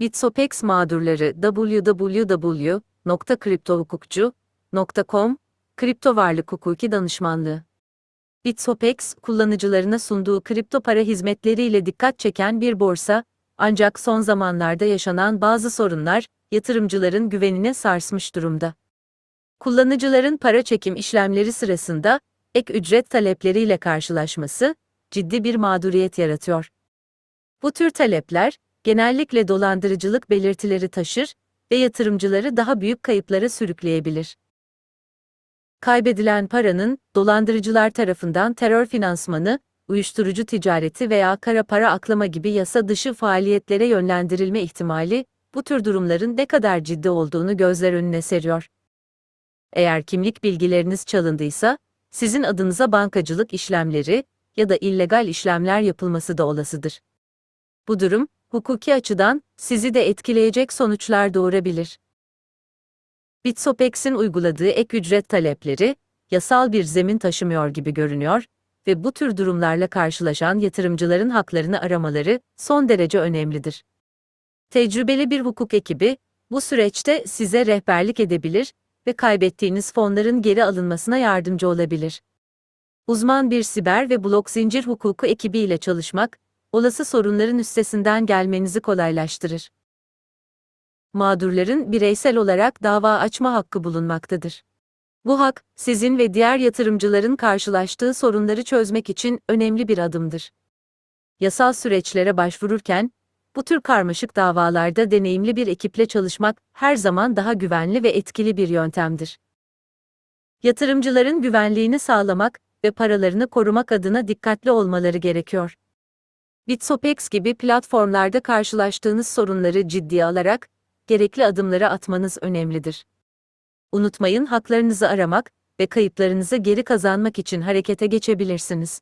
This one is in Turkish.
Bitsopex mağdurları www.kriptohukukcu.com Kripto varlık hukuki danışmanlığı. Bitsopex, kullanıcılarına sunduğu kripto para hizmetleriyle dikkat çeken bir borsa, ancak son zamanlarda yaşanan bazı sorunlar, yatırımcıların güvenine sarsmış durumda. Kullanıcıların para çekim işlemleri sırasında, ek ücret talepleriyle karşılaşması, ciddi bir mağduriyet yaratıyor. Bu tür talepler, genellikle dolandırıcılık belirtileri taşır ve yatırımcıları daha büyük kayıplara sürükleyebilir. Kaybedilen paranın, dolandırıcılar tarafından terör finansmanı, uyuşturucu ticareti veya kara para aklama gibi yasa dışı faaliyetlere yönlendirilme ihtimali, bu tür durumların ne kadar ciddi olduğunu gözler önüne seriyor. Eğer kimlik bilgileriniz çalındıysa, sizin adınıza bankacılık işlemleri ya da illegal işlemler yapılması da olasıdır. Bu durum, hukuki açıdan sizi de etkileyecek sonuçlar doğurabilir. Bitsopex'in uyguladığı ek ücret talepleri, yasal bir zemin taşımıyor gibi görünüyor ve bu tür durumlarla karşılaşan yatırımcıların haklarını aramaları son derece önemlidir. Tecrübeli bir hukuk ekibi, bu süreçte size rehberlik edebilir ve kaybettiğiniz fonların geri alınmasına yardımcı olabilir. Uzman bir siber ve blok zincir hukuku ekibiyle çalışmak, olası sorunların üstesinden gelmenizi kolaylaştırır. Mağdurların bireysel olarak dava açma hakkı bulunmaktadır. Bu hak, sizin ve diğer yatırımcıların karşılaştığı sorunları çözmek için önemli bir adımdır. Yasal süreçlere başvururken, bu tür karmaşık davalarda deneyimli bir ekiple çalışmak her zaman daha güvenli ve etkili bir yöntemdir. Yatırımcıların güvenliğini sağlamak ve paralarını korumak adına dikkatli olmaları gerekiyor. Bitsopex gibi platformlarda karşılaştığınız sorunları ciddiye alarak gerekli adımları atmanız önemlidir. Unutmayın haklarınızı aramak ve kayıplarınızı geri kazanmak için harekete geçebilirsiniz.